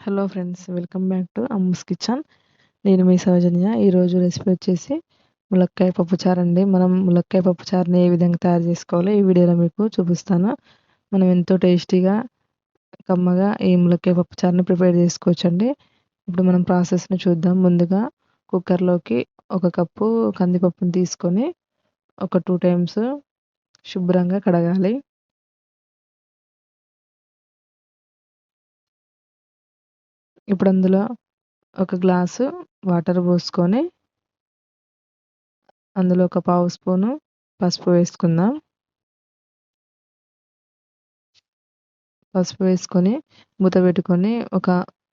Hello friends welcome back to Ammu's kitchen నేను మీ సౌజన్య. ఈరోజు రెసిపీ వచ్చేసి ములక్కాయ పప్పుచారు అండి. మనం ములక్కాయ పప్పుచారుని ఏ విధంగా తయారు చేసుకోవాలో ఈ వీడియోలో మీకు చూపిస్తాను. మనం ఎంతో టేస్టీగా కమ్మగా ఈ ములక్కాయ పప్పుచారుని ప్రిపేర్ చేసుకోవచ్చండి. ఇప్పుడు మనం ప్రాసెస్ని చూద్దాం. ముందుగా కుక్కర్లోకి ఒక కప్పు కందిపప్పుని తీసుకొని ఒక టూ టైమ్స్ శుభ్రంగా కడగాలి. ఇప్పుడు అందులో ఒక గ్లాసు వాటర్ పోసుకొని అందులో ఒక పావు స్పూను పసుపు వేసుకుందాం. పసుపు వేసుకొని మూత పెట్టుకొని ఒక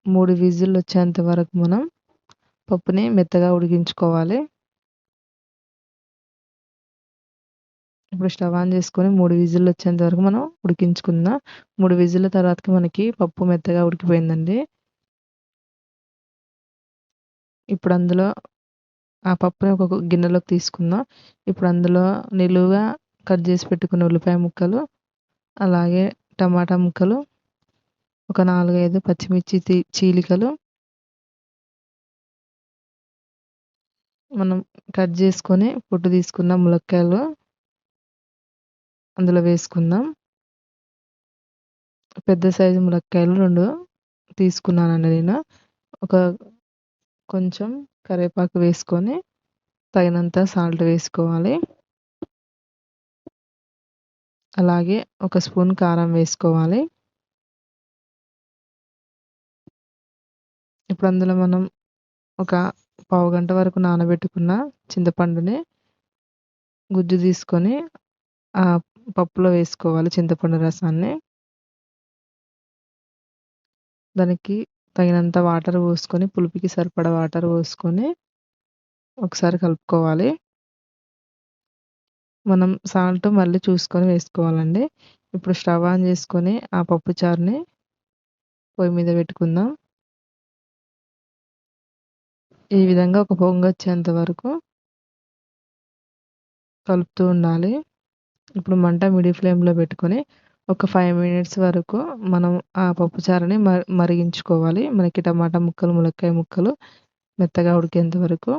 మూడు విజిల్లు వచ్చేంత వరకు మనం పప్పుని మెత్తగా ఉడికించుకోవాలి. ఇప్పుడు స్టవ్ ఆన్ చేసుకొని మూడు విజిల్లు వచ్చేంత వరకు మనం ఉడికించుకుందాం. మూడు విజిల్ల తర్వాతకి మనకి పప్పు మెత్తగా ఉడికిపోయిందండి. ఇప్పుడు అందులో ఆ పప్పుని ఒక గిన్నెలోకి తీసుకుందాం. ఇప్పుడు అందులో నిలువుగా కట్ చేసి పెట్టుకున్న ఉల్లిపాయ ముక్కలు అలాగే టమాటా ముక్కలు ఒక నాలుగైదు పచ్చిమిర్చి చీలికలు మనం కట్ చేసుకొని పొట్టు తీసుకున్న ములక్కాయలు అందులో వేసుకుందాం. పెద్ద సైజు ములక్కాయలు రెండు తీసుకున్నానండి నేను. ఒక కొంచెం కరివేపాకు వేసుకొని తగినంత సాల్ట్ వేసుకోవాలి. అలాగే ఒక స్పూన్ కారం వేసుకోవాలి. ఇప్పుడు అందులో మనం ఒక పావు గంట వరకు నానబెట్టుకున్న చింతపండుని గుజ్జు తీసుకొని ఆ పప్పులో వేసుకోవాలి చింతపండు రసాన్ని. దానికి తగినంత వాటర్ పోసుకొని పులుపుకి సరిపడ వాటర్ పోసుకొని ఒకసారి కలుపుకోవాలి. మనం సాల్ట్ మళ్ళీ చూసుకొని వేసుకోవాలండి. ఇప్పుడు స్టవ్ ఆన్ చేసుకొని ఆ పప్పు చారుని పొయ్యి మీద పెట్టుకుందాం. ఈ విధంగా ఒక పొంగు వచ్చేంత వరకు కలుపుతూ ఉండాలి. ఇప్పుడు మంట మిడి ఫ్లేమ్లో పెట్టుకొని ఒక ఫైవ్ మినిట్స్ వరకు మనం ఆ పప్పుచారుని మరిగించుకోవాలి. మనకి టమాటా ముక్కలు ములక్కాయ ముక్కలు మెత్తగా ఉడికేంత వరకు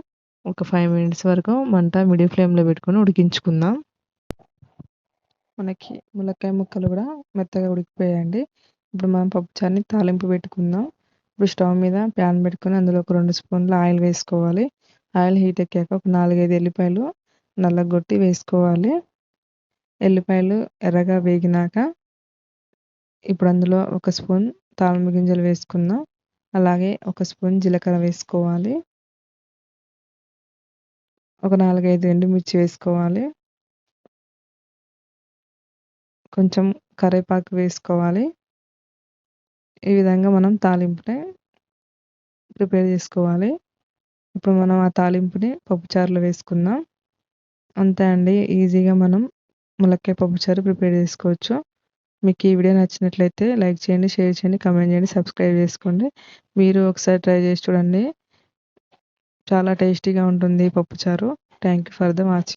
ఒక ఫైవ్ మినిట్స్ వరకు మంట మీడియం ఫ్లేమ్లో పెట్టుకొని ఉడికించుకుందాం. మనకి ములక్కాయ ముక్కలు కూడా మెత్తగా ఉడికిపోయాయండి. ఇప్పుడు మనం పప్పుచారుని తాలింపు పెట్టుకుందాం. ఇప్పుడు స్టవ్ మీద ప్యాన్ పెట్టుకొని అందులో ఒక రెండు స్పూన్లు ఆయిల్ వేసుకోవాలి. ఆయిల్ హీట్ ఎక్కాక ఒక నాలుగైదు ఎల్లిపాయలు నల్లగొట్టి వేసుకోవాలి. ఎల్లిపాయలు ఎర్రగా వేగినాక ఇప్పుడు అందులో ఒక స్పూన్ తాళము గింజలు వేసుకుందాం. అలాగే ఒక స్పూన్ జీలకర్ర వేసుకోవాలి. ఒక నాలుగైదు ఎండుమిర్చి వేసుకోవాలి. కొంచెం కరివేపాకు వేసుకోవాలి. ఈ విధంగా మనం తాలింపుని ప్రిపేర్ చేసుకోవాలి. ఇప్పుడు మనం ఆ తాలింపుని పప్పుచారులో వేసుకుందాం. అంతే అండి ఈజీగా మనం ములక్కాయ పప్పుచారు ప్రిపేర్ చేసుకోవచ్చు. మీకు ఈ వీడియో నచ్చినట్లయితే లైక్ చేయండి షేర్ చేయండి కమెంట్ చేయండి సబ్స్క్రైబ్ చేసుకోండి. మీరు ఒకసారి ట్రై చేసి చూడండి. చాలా టేస్టీగా ఉంటుంది పప్పుచారు thank you for the watching.